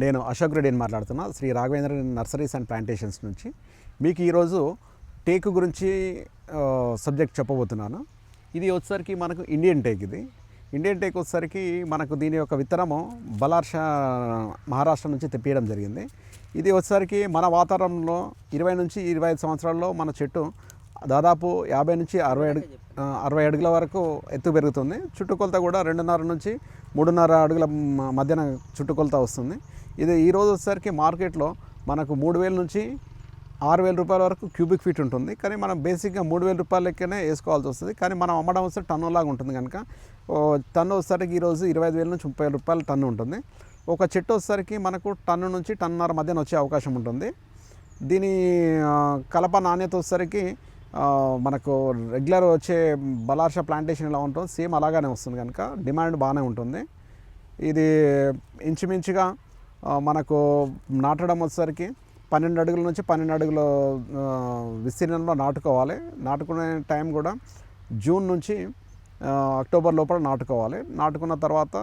నేను అశోక్ రెడ్డిని మాట్లాడుతున్నా Shri Raghavendra nurseries and plantations నుంచి. మీకు ఈరోజు టేకు గురించి సబ్జెక్ట్ చెప్పబోతున్నాను. ఇది వచ్చేసరికి మనకు ఇండియన్ టేక్ ఇది. ఇండియన్ టేక్ వచ్చేసరికి మనకు దీని యొక్క విత్తనము బలార్ష మహారాష్ట్ర నుంచి తెప్పియడం జరిగింది. ఇది వచ్చేసరికి మన వాతావరణంలో ఇరవై నుంచి ఇరవై ఐదు సంవత్సరాల్లో మన చెట్టు దాదాపు యాభై నుంచి అరవై అడుగు అరవై అడుగుల వరకు ఎత్తు పెరుగుతుంది. చుట్టుకొలత కూడా రెండున్నర నుంచి మూడున్నర అడుగుల మధ్యన చుట్టుకొలత వస్తుంది. ఇది ఈరోజు వచ్చేసరికి మార్కెట్లో మనకు మూడు వేల నుంచి ఆరు వేల రూపాయల వరకు క్యూబిక్ ఫీట్ ఉంటుంది. కానీ మనం బేసిక్గా మూడు వేల రూపాయల లెక్కనే వేసుకోవాల్సి వస్తుంది. కానీ మనం అమ్మడం వస్తే టన్ను లాగా ఉంటుంది కనుక. ఓ టన్ను వచ్చేసరికి ఈరోజు ఇరవై ఐదు వేల నుంచి ముప్పై వేల రూపాయల టన్ను ఉంటుంది. ఒక చెట్టు వచ్చేసరికి మనకు టన్ను నుంచి టన్నున్నర మధ్యన వచ్చే అవకాశం ఉంటుంది. దీని కలప నాణ్యత వచ్చేసరికి మనకు రెగ్యులర్ వచ్చే బలార్ష ప్లాంటేషన్ ఎలా ఉంటుందో సేమ్ అలాగానే వస్తుంది కనుక. డిమాండ్ బాగానే ఉంటుంది. ఇది ఇంచుమించుగా మనకు నాటడం వచ్చేసరికి పన్నెండు అడుగుల నుంచి పన్నెండు అడుగుల విస్తీర్ణంలో నాటుకోవాలి. నాటుకునే టైం కూడా జూన్ నుంచి అక్టోబర్ లోపల నాటుకోవాలి. నాటుకున్న తర్వాత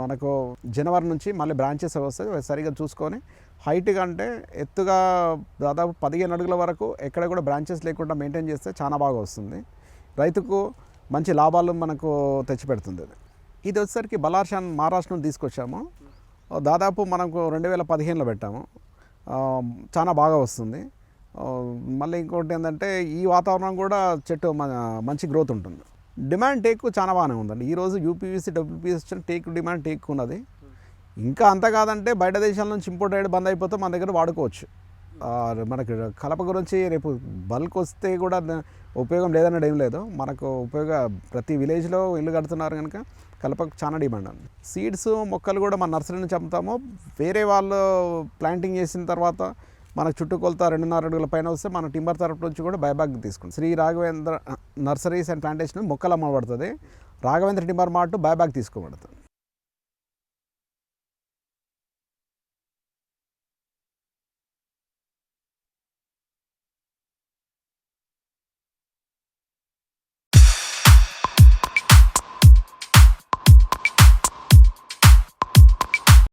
మనకు జనవరి నుంచి మళ్ళీ బ్రాంచెస్ వస్తాయి. సరిగా చూసుకొని హైట్ కంటే ఎత్తుగా దాదాపు పదిహేను అడుగుల వరకు ఎక్కడ కూడా బ్రాంచెస్ లేకుండా మెయింటైన్ చేస్తే చాలా బాగా వస్తుంది. రైతుకు మంచి లాభాలు మనకు తెచ్చిపెడుతుంది. ఇది వచ్చేసరికి బలార్షాన్ మహారాష్ట్ర తీసుకొచ్చాము. దాదాపు మనకు రెండు వేల పదిహేనులో పెట్టాము. చాలా బాగా వస్తుంది. మళ్ళీ ఇంకోటి ఏంటంటే ఈ వాతావరణం కూడా చెట్టు మంచి గ్రోత్ ఉంటుంది. డిమాండ్ టేక్ చాలా బాగానే ఉందండి. ఈరోజు UPVC WPS teak demand teak ఉన్నది. ఇంకా అంత కాదంటే బయట దేశాల నుంచి ఇంపోర్ట్ అయ్యే బంద్ అయిపోతే మన దగ్గర వాడుకోవచ్చు. మనకి కలప గురించి రేపు బల్క్ వస్తే కూడా ఉపయోగం లేదన్నది ఏం లేదు. మనకు ఉపయోగ ప్రతి విలేజ్లో ఇల్లు కడుతున్నారు కనుక కలపకు చాలా డిమాండ్ ఉంది సీడ్స్ మొక్కలు కూడా మన నర్సరీ నుంచి అమ్ముతాము. వేరే వాళ్ళు ప్లాంటింగ్ చేసిన తర్వాత మన చుట్టుకొలత రెండున్నర అడుగుల పైన వస్తే మన టింబర్ తరపు నుంచి కూడా బైబ్యాక్ తీసుకుంటాం. Shri Raghavendra nurseries and plantation మొక్కలు అమ్మబడుతుంది. రాఘవేంద్ర టింబర్ మార్ట్ బైబ్యాక్ తీసుకోబడుతుంది.